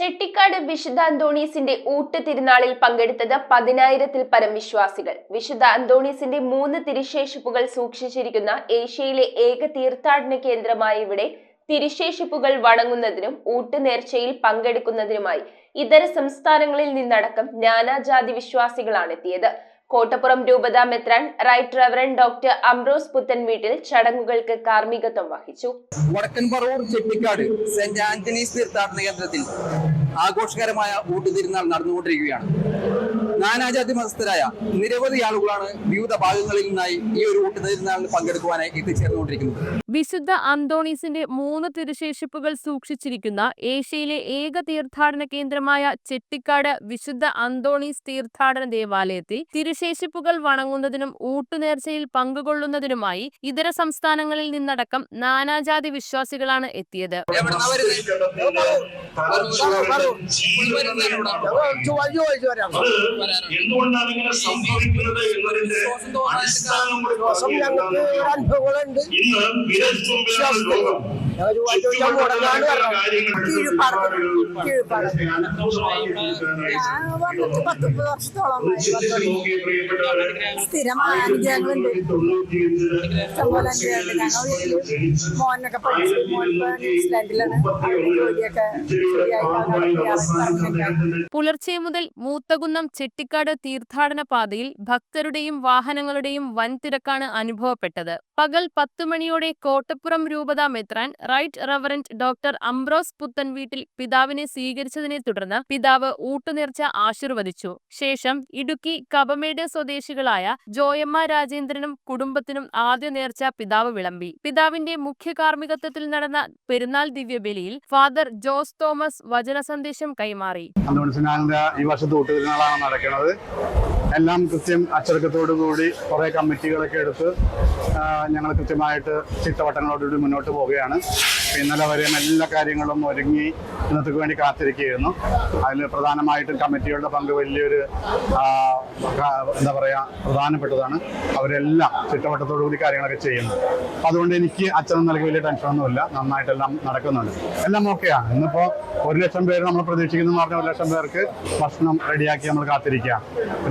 ചെട്ടിക്കാട് വിശുദ്ധ അന്തോണീസിന്റെ ഊട്ട് തിരുനാളിൽ പങ്കെടുത്തത് പതിനായിരത്തിൽ പരം വിശ്വാസികൾ. വിശുദ്ധ അന്തോണീസിന്റെ മൂന്ന് തിരുശേഷിപ്പുകൾ സൂക്ഷിച്ചിരിക്കുന്ന ഏഷ്യയിലെ ഏക തീർത്ഥാടന കേന്ദ്രമായ ഇവിടെ തിരുശേഷിപ്പുകൾ വണങ്ങുന്നതിനും ഊട്ട് നേർച്ചയിൽ പങ്കെടുക്കുന്നതിനുമായി ഇതര സംസ്ഥാനങ്ങളിൽ നിന്നടക്കം നാനാജാതി വിശ്വാസികളാണ് എത്തിയത്. കോട്ടപ്പുറം രൂപത മെത്രാൻ റൈറ്റ് റവറൻ ഡോക്ടർ അംബ്രോസ് പുത്തൻ വീട്ടിൽ ചടങ്ങുകൾക്ക് കാർമ്മികത്വം വഹിച്ചു. വടക്കൻ പറവൂർ ചെട്ടിക്കാട് സെന്റ് ആന്റണീസ് തീർത്ഥാടന കേന്ദ്രത്തിൽ ആഘോഷകരമായ ഊട്ടുതിരുന്നാൾ നടന്നുകൊണ്ടിരിക്കുകയാണ്. നാനാജാതി മതസ്ഥരായ നിരവധി ആളുകളാണ് വിവിധ ഭാഗങ്ങളിൽ നിന്നായി ഈ ഒരു കൂട്ടുനിരുന്നാളിൽ പങ്കെടുക്കുവാനായി എത്തിച്ചേർന്നുകൊണ്ടിരിക്കുന്നത്. വിശുദ്ധ അന്തോണീസിന്റെ മൂന്ന് തിരുശേഷിപ്പുകൾ സൂക്ഷിച്ചിരിക്കുന്ന ഏഷ്യയിലെ ഏക തീർത്ഥാടന കേന്ദ്രമായ ചെട്ടിക്കാട് വിശുദ്ധ അന്തോണീസ് തീർത്ഥാടന ദേവാലയത്തിൽ തിരുശേഷിപ്പുകൾ വണങ്ങുന്നതിനും ഊട്ടുനേർച്ചയിൽ പങ്കുകൊള്ളുന്നതിനുമായി ഇതര സംസ്ഥാനങ്ങളിൽ നിന്നടക്കം നാനാജാതി വിശ്വാസികളാണ് എത്തിയത്. എവിടുന്നാ വരുന്നത്? എന്തുകൊണ്ടാണ് ഇങ്ങനെ സംഭവിക്കുന്നത് എന്നതിന്റെ അടിസ്ഥാനം ഞങ്ങൾക്ക് അനുഭവങ്ങളുണ്ട്. ഇന്ന് വിരൽത്തുമ്പിലാണ് ലോകം. ഞങ്ങൾ ചോദിച്ചാൽ മുടങ്ങാണ് പറഞ്ഞത് കാര്യങ്ങൾ കീഴ്പ്പാടത്ത് കീഴ്പ്പാടത്ത്. ഞാൻ വന്നിട്ട് പത്ത് മുപ്പത് വർഷത്തോളമായി സ്ഥിരമായ അനുഗ്രഹങ്ങളുണ്ട്. ഇഷ്ടംപോലെ അനുഗ്രഹമുണ്ട് ഞങ്ങൾ മോനൊക്കെ പഠിച്ച് മോൻ ന്യൂസിലാൻഡിലാണ്. ജോലിയൊക്കെ പുലർച്ചെ മുതൽ മൂത്തകുന്നം ചെട്ടിക്കാട് തീർത്ഥാടന പാതയിൽ ഭക്തരുടെയും വാഹനങ്ങളുടെയും വൻ തിരക്കാണ് അനുഭവപ്പെട്ടത്. പകൽ പത്തു മണിയോടെ കോട്ടപ്പുറം രൂപത മെത്രാൻ റൈറ്റ് റവറന്റ് ഡോക്ടർ അംബ്രോസ് പുത്തൻ വീട്ടിൽ പിതാവിനെ സ്വീകരിച്ചതിനെ തുടർന്ന് പിതാവ് ഊട്ടുനേർച്ച ആശീർവദിച്ചു. ശേഷം ഇടുക്കി കബമേട് സ്വദേശികളായ ജോയമ്മ രാജേന്ദ്രനും കുടുംബത്തിനും ആദ്യ നേർച്ച പിതാവ് വിളമ്പി. പിതാവിന്റെ മുഖ്യ കാർമ്മികത്വത്തിൽ നടന്ന പെരുന്നാൾ ദിവ്യബലിയിൽ ഫാദർ ജോസ് തോമസ് വചന സന്ദേശം കൈമാറി. ഈ വർഷത്തെ ഊട്ടുതിരുന്നാളാണ് നടക്കുന്നത്. എല്ലാം കൃത്യം അച്ചടക്കത്തോടു കൂടി കുറേ കമ്മിറ്റികളൊക്കെ എടുത്ത് ഞങ്ങൾ കൃത്യമായിട്ട് ചിട്ടവട്ടങ്ങളോടുകൂടി മുന്നോട്ട് പോവുകയാണ്. ഇന്നലെ വരെയും എല്ലാ കാര്യങ്ങളും ഒരുങ്ങി ഇന്നത്തേക്ക് വേണ്ടി കാത്തിരിക്കുകയായിരുന്നു. അതിൽ പ്രധാനമായിട്ടും കമ്മിറ്റികളുടെ പങ്ക് വലിയൊരു എന്താ പറയുക പ്രധാനപ്പെട്ടതാണ്. അവരെല്ലാം ചിട്ടവട്ടത്തോടു കൂടി കാര്യങ്ങളൊക്കെ ചെയ്യുന്നു. അതുകൊണ്ട് എനിക്ക് അച്ഛനും നൽകി വലിയ ടെൻഷനൊന്നുമില്ല നന്നായിട്ടെല്ലാം നടക്കുന്നുണ്ട്. എല്ലാം ഓക്കെയാണ് ഇന്നിപ്പോൾ ഒരു ലക്ഷം പേര് നമ്മൾ പ്രതീക്ഷിക്കുന്നു പറഞ്ഞ ഒരു ലക്ഷം പേർക്ക് ഭക്ഷണം റെഡിയാക്കി നമ്മൾ കാത്തിരിക്കുക.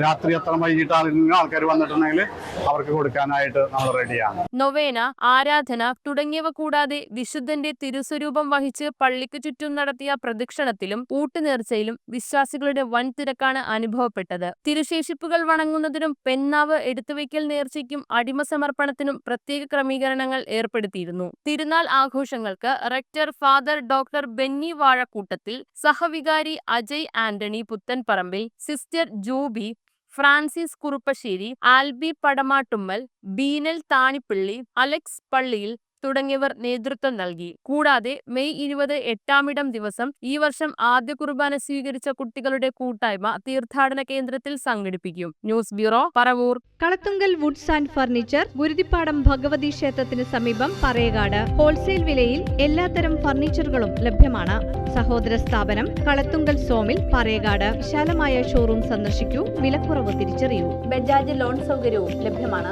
രാത്രി എത്ര വൈകിട്ടാണെങ്കിൽ ആൾക്കാർ വന്നിട്ടുണ്ടെങ്കിൽ അവർക്ക് കൊടുക്കാനായിട്ട് നമ്മൾ റെഡിയാണ് നൊവേന ആരാധന തുടങ്ങിയവ കൂടാതെ വിശുദ്ധന്റെ തിരുസ്വരൂപം വഹിച്ച് പള്ളിക്ക് ചുറ്റും നടത്തിയ പ്രദക്ഷിണത്തിലും ഊട്ടുനേർച്ചയിലും വിശ്വാസികളുടെ വൻ തിരക്കാണ് അനുഭവപ്പെട്ടത്. തിരുശേഷിപ്പുകൾ വണങ്ങുന്നതിനും പെന്നാവ് എടുത്തുവയ്ക്കൽ നേർച്ചയ്ക്കും അടിമസമർപ്പണത്തിനും പ്രത്യേക ക്രമീകരണങ്ങൾ ഏർപ്പെടുത്തിയിരുന്നു. തിരുനാൾ ആഘോഷങ്ങൾക്ക് rector father doctor Benny Vazhakkoottathil സഹവികാരി Ajay Antony Puthenparambil sister Juby Francis Kuruppassery Alby Padamattummal Beenal Thanippilly Alex പള്ളിയിൽ തുടങ്ങിയവർ നേതൃത്വം നൽകി. കൂടാതെ മെയ് ഇരുപത് എട്ടാമിടം ദിവസം ഈ വർഷം ആദ്യ കുർബാന സ്വീകരിച്ച കുട്ടികളുടെ കൂട്ടായ്മ തീർത്ഥാടന കേന്ദ്രത്തിൽ സംഘടിപ്പിക്കും. News bureau Paravur. Kalathungal woods and furniture Guruthippadam Bhagavathi ക്ഷേത്രത്തിന് സമീപം പറയകാട്. ഹോൾസെയിൽ വിലയിൽ എല്ലാത്തരം ഫർണിച്ചറുകളും ലഭ്യമാണ്. സഹോദര സ്ഥാപനം കളത്തുങ്കൽ സോമിൽ പറയകാട്. വിശാലമായ ഷോറൂം സന്ദർശിക്കൂ. വിലക്കുറവ് തിരിച്ചറിയൂ. ബജാജ് ലോൺ സൗകര്യവും ലഭ്യമാണ്.